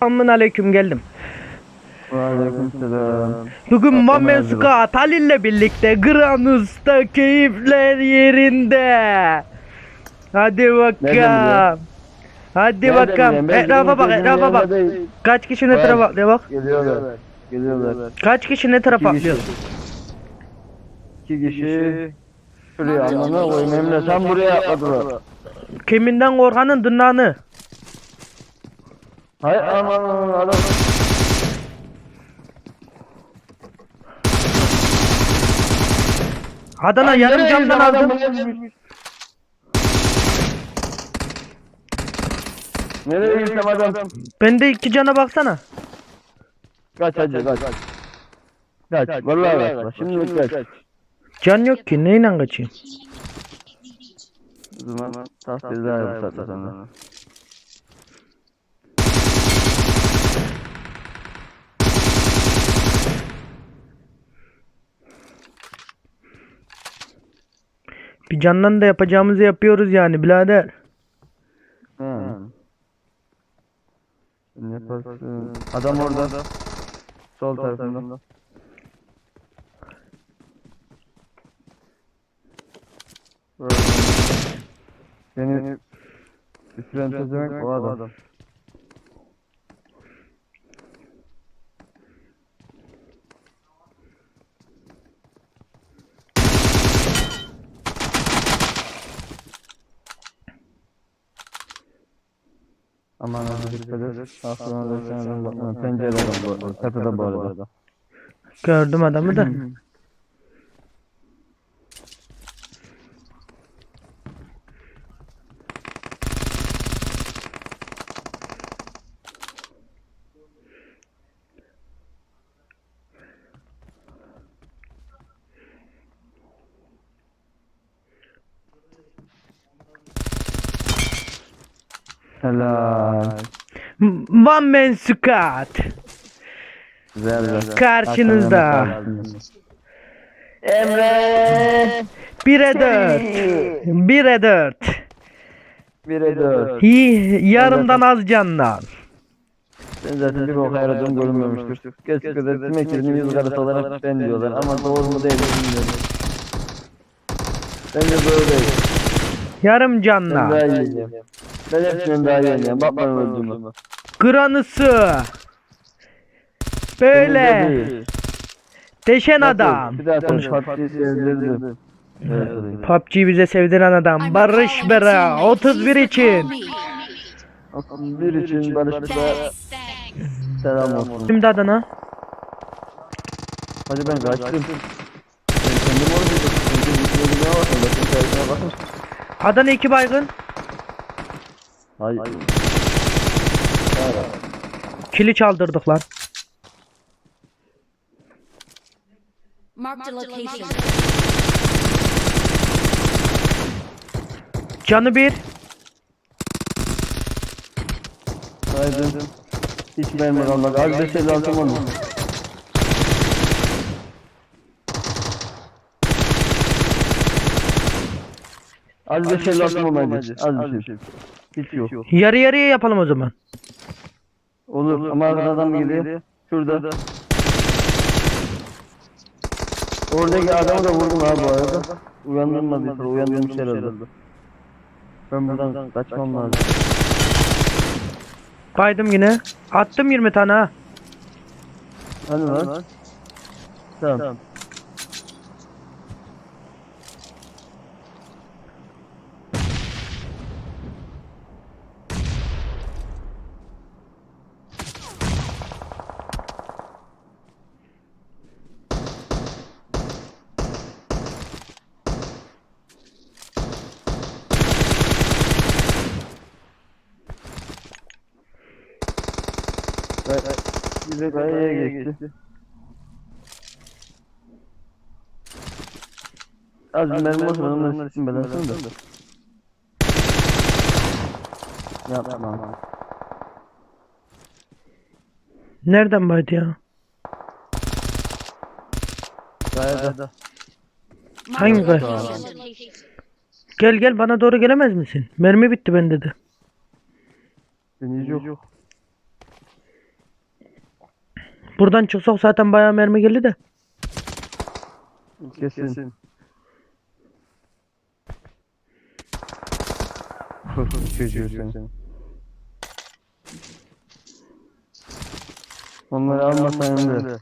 Amin aleyküm geldim. Aleykümselam. Bugün Mamen. Scott Halil'le birlikte Granus'ta keyifler yerinde. Hadi bakalım. Hadi Nereden bakalım. Etrafa bak, etrafa bak. Kaç kişi ne tarafa atlıyor bak. Geliyorlar. Geliyorlar. Kaç kişi ne tarafa atlıyor. İki kişi. Şuraya anlamına koyayım. Emre sen buraya atladılar. Kiminden Korhan'ın dırnağını. Hay aman aman adam. Adana Ay, yarım camdan aldım. Nereye gitsem adam? Bende iki cana baksana. Kaç hadi kaç. Kaç. Vallahi kaç. Şimdi kaç. Can yok ki neyle kaçayım. O zaman tahsil daha bu saatte Bir candan da yapacağımızı yapıyoruz yani birader. Hı. Ne yaparsın? Adam orada. Sol tarafında. Böyle. Beni üstüren çözemek o adam. Aman hadi dikkat et. Aslında da sen bakma. Pencereden bu. Tepede bu arada. Gördüm adamı da. Helal. One Man Squad. Güzel güzel. Karşınızda. Emre. 1'e 4. 1'e 4. Bire dört. İyi, yarımdan az candan. Ben zaten bir bok aradığım görünmemiştir. Geç kız ettim ekibini yüz karası olarak ben diyorlar ama doğru mu değil mi bilmiyorum. Bence böyle değil. Yarım Ben Ben hepsinden daha iyi oynayayım. Bak bana öldüğümü. Granısı. Böyle. Deşen adam. Bir daha konuş. Partiyi sevdirdim. Evet, bize sevdiren adam. Barış Bera. 31 için. Bir için Barış Bey'e selam olsun. Şimdi Adana. Hadi ben kaçtım. Ben kendim orada Hayır. Kili çaldırdık lan. Marked a location. Canı bir. Haydi. Hiç memur. Az beş elli altı onu. Az beş elli altı olmaydı. Az bir şey. Hiç yok. Yarı yarıya yapalım o zaman. Olur ama arkada adam geliyor. Şurada. Oradaki adamı da vurdum abi bu arada. Uyandırmadıysa uyandırmış herhalde. Ben buradan kaçmam lazım. Baydım yine. Attım 20 tane ha. Hani lan? Tamam. Bize kayaya geçti. Az bir mermi olsun onları sizin belasını da. Yapma. Nereden baydı ya? Kayada. Hangi Marked a kay? location. Gel gel bana doğru gelemez misin? Mermi bitti bende de. Deniz yok. Buradan çıksak zaten bayağı mermi geldi de. Kesin. Çocuğu sen. Onları almasan da.